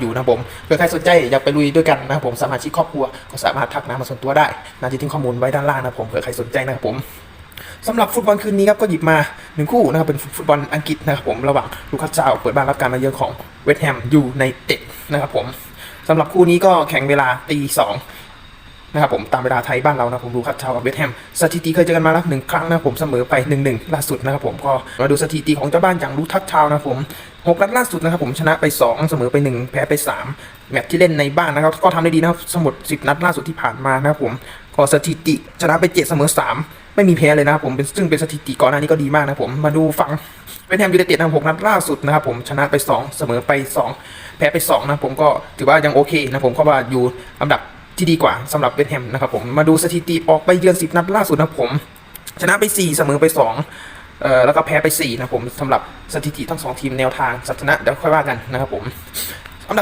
อยู่นะผมเผื่อใครสนใจอยากไปลุยด้วยกันนะครับผมสมาชิกครอบครัวก็สามารถทักนะมาส่วนตัวได้นาจะทิ้งข้อมูลไว้ด้านล่างนะผมเผื่อใครสนใจนะครับผมสำหรับฟุตบอลคืนนี้ครับก็หยิบมาหนึ่งคู่นะครับเป็นฟุตบอลอังกฤษนะครับผมระหว่างลูคัสเจ้าเปิดบ้านรับการมาเยือนของเวสต์แฮมยูไนเต็ดนะครับผมสำหรับคู่นี้ก็แข่งเวลาตีสอง นะครับผมตามเวลาไทยบ้านเรานะผมดูครับชาวับเวสแฮมสถิติเคยเจอกันมาแล้วหนึ่งครั้งนะผมเสมอไปหนึ่งหนึ่งล่าสุดนะครับผมก็มาดูสถิติของเจ้าบ้านอย่างรู้ทักชาวนะผมหกนัดล่าสุดนะครับผมชนะไป 2 เสมอไป 1 แพ้ไป 3 แมตช์ที่เล่นในบ้านนะครับ ก็ทำได้ดีนะครับสมุด10 นัดล่าสุดที่ผ่านมานะครับผมก็สถิติชนะไป 7 เสมอ 3 ไม่มีแพ้เลยนะครับผมเป็นซึ่งเป็นสถิติก่อนหน้านี้ก็ดีมากนะครับผมมาดูฝั่งเวสแฮมยูไนเต็ดนะหกนัดล่าสุดนะครับผมชนะไป 2 เสมอไป 2 แพ้ไป2นะครับผมก็ถือว่ายังโอเคนะผมก็ว่าอยู่อันดับ ที่ดีกว่าสำหรับเวสต์แฮมนะครับผมมาดูสถิติออกไปเยือน10 นัดล่าสุดนะผม ชนะไป 4 เสมอไป2เอ่อแล้วก็แพ้ไป4นะผมสำหรับสถิติทั้งสองทีมแนวทางสัชนะเดี๋ยวค่อยว่ากันนะครับผม